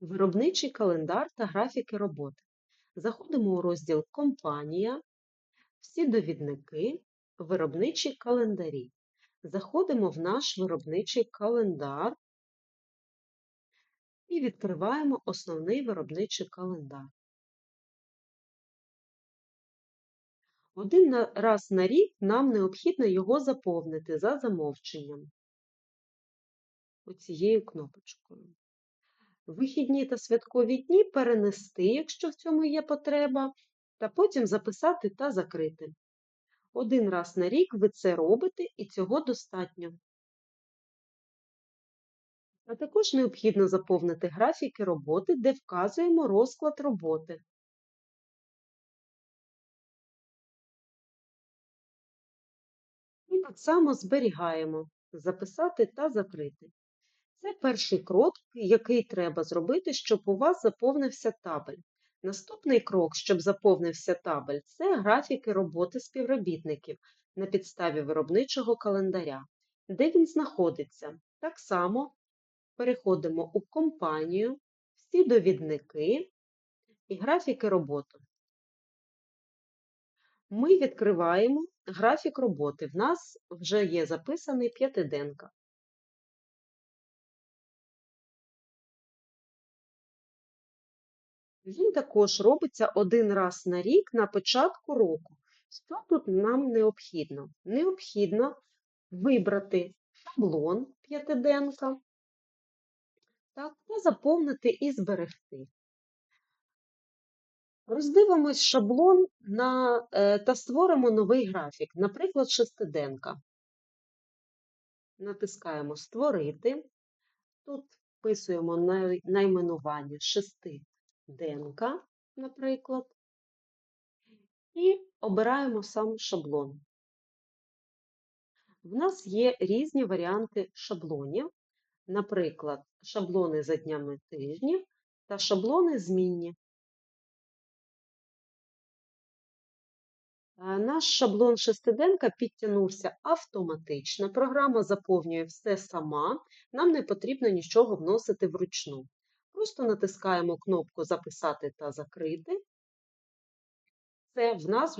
Виробничий календар та графіки роботи. Заходимо у розділ Компанія, всі довідники, виробничі календарі. Заходимо в наш виробничий календар і відкриваємо основний виробничий календар. Один раз на рік нам необхідно його заповнити за замовченням оцією кнопочкою. Вихідні та святкові дні перенести, якщо в цьому є потреба, та потім записати та закрити. Один раз на рік ви це робите і цього достатньо. А також необхідно заповнити графіки роботи, де вказуємо розклад роботи. І так само зберігаємо записати та закрити. Це перший крок, який треба зробити, щоб у вас заповнився табель. Наступний крок, щоб заповнився табель, це графіки роботи співробітників на підставі виробничого календаря. Де він знаходиться? Так само переходимо у компанію, всі довідники і графіки роботи. Ми відкриваємо графік роботи. В нас вже є записаний п'ятиденка. Він також робиться один раз на рік на початку року. Що тут нам необхідно? Необхідно вибрати шаблон п'ятиденка так, та заповнити і зберегти. Роздивимось шаблон на, е, та створимо новий графік, наприклад, шестиденка. Натискаємо Створити. Тут вписуємо най- найменування шестиденка, наприклад, і обираємо сам шаблон. В нас є різні варіанти шаблонів, наприклад, шаблони за днями тижнів та шаблони змінні. Е, Наш шаблон шестиденка підтягнувся автоматично. Програма заповнює все сама, нам не потрібно нічого вносити вручну. Просто натискаємо кнопку Записати та закрити. Це в нас